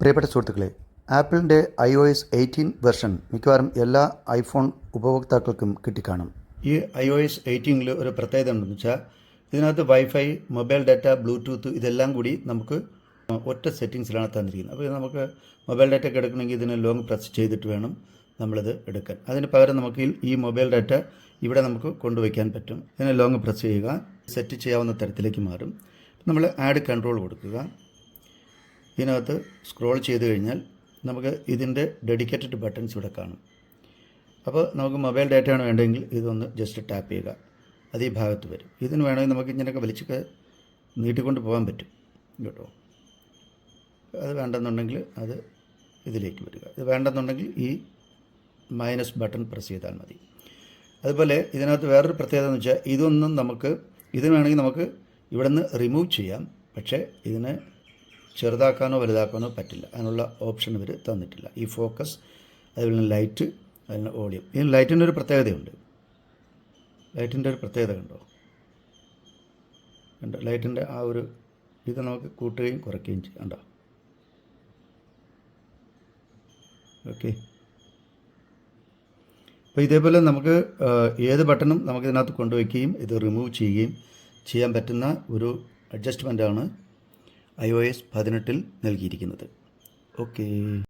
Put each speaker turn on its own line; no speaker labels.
പ്രിയപ്പെട്ട സുഹൃത്തുക്കളെ ആപ്പിളിന്റെ I O S eighteen version മിക്കവാറും എല്ലാ ഐഫോൺ ഉപഭോക്താക്കൾക്കും കിട്ടിക്കാണും. ഈ ഐ ഒ എസ് എയ്റ്റീനിൽ ഒരു പ്രത്യേകത ഉണ്ടെന്ന് വെച്ചാൽ ഇതിനകത്ത് വൈഫൈ മൊബൈൽ ഡാറ്റ ബ്ലൂടൂത്ത് ഇതെല്ലാം കൂടി നമുക്ക് ഒറ്റ സെറ്റിങ്സിലാണ് തന്നിരിക്കുന്നത്. അപ്പോൾ നമുക്ക് മൊബൈൽ ഡാറ്റ ഒക്കെ എടുക്കണമെങ്കിൽ ഇതിന് ലോങ് പ്രസ് ചെയ്തിട്ട് വേണം നമ്മളിത് എടുക്കാൻ. അതിന് പകരം നമുക്ക് ഈ മൊബൈൽ ഡാറ്റ ഇവിടെ നമുക്ക് കൊണ്ടുവയ്ക്കാൻ പറ്റും. ഇതിനെ ലോങ് പ്രസ് ചെയ്യുക സെറ്റ് ചെയ്യാവുന്ന തരത്തിലേക്ക് മാറും. നമ്മൾ ആഡ് കൺട്രോൾ കൊടുക്കുക. ഇതിനകത്ത് സ്ക്രോൾ ചെയ്ത് കഴിഞ്ഞാൽ നമുക്ക് ഇതിന്റെ ഡെഡിക്കേറ്റഡ് ബട്ടൺസ് ഇവിടെ കാണും. അപ്പോൾ നമുക്ക് മൊബൈൽ ഡാറ്റയാണ് വേണ്ടതെങ്കിൽ ഇതൊന്ന് ജസ്റ്റ് ടാപ്പ് ചെയ്യുക. അത് ഈ ഭാഗത്ത് വരും. ഇതിന് വേണമെങ്കിൽ നമുക്ക് ഇങ്ങനെയൊക്കെ വലിച്ചൊക്കെ നീട്ടിക്കൊണ്ട് പോകാൻ പറ്റും. കേട്ടോ? അത് വേണ്ടെന്നുണ്ടെങ്കിൽ അത് ഇതിലേക്ക് വരിക. ഇത് വേണ്ടെന്നുണ്ടെങ്കിൽ ഈ മൈനസ് ബട്ടൺ പ്രസ് ചെയ്താൽ മതി. അതുപോലെ ഇതിനകത്ത് വേറൊരു പ്രത്യേകത എന്ന് വെച്ചാൽ ഇതൊന്നും നമുക്ക് ഇതിന് വേണമെങ്കിൽ നമുക്ക് ഇവിടെ നിന്ന് റിമൂവ് ചെയ്യാം. പക്ഷേ ഇതിനെ ചെറുതാക്കാനോ വലുതാക്കാനോ പറ്റില്ല. അതിനുള്ള ഓപ്ഷൻ ഇവർ തന്നിട്ടില്ല. ഈ ഫോക്കസ് അതുപോലെ ലൈറ്റ് അതിന് ഓഡിയം ഈ ലൈറ്റിന്റെ ഒരു പ്രത്യേകതയുണ്ട്. ലൈറ്റിന്റെ ഒരു പ്രത്യേകത കണ്ടോ? കണ്ടോ? ലൈറ്റിന്റെ ആ ഒരു ഇത് നമുക്ക് കൂട്ടുകയും കുറയ്ക്കുകയും ചെയ്യാം. കണ്ടോ? ഓക്കെ അപ്പോൾ ഇതേപോലെ നമുക്ക് ഏത് ബട്ടണും നമുക്കിതിനകത്ത് കൊണ്ടുവയ്ക്കുകയും ഇത് റിമൂവ് ചെയ്യുകയും ചെയ്യാൻ പറ്റുന്ന ഒരു അഡ്ജസ്റ്റ്മെന്റാണ് ഐ ഒ എസ് പതിനെട്ടിൽ നൽകിയിരിക്കുന്നത്. ഓക്കേ.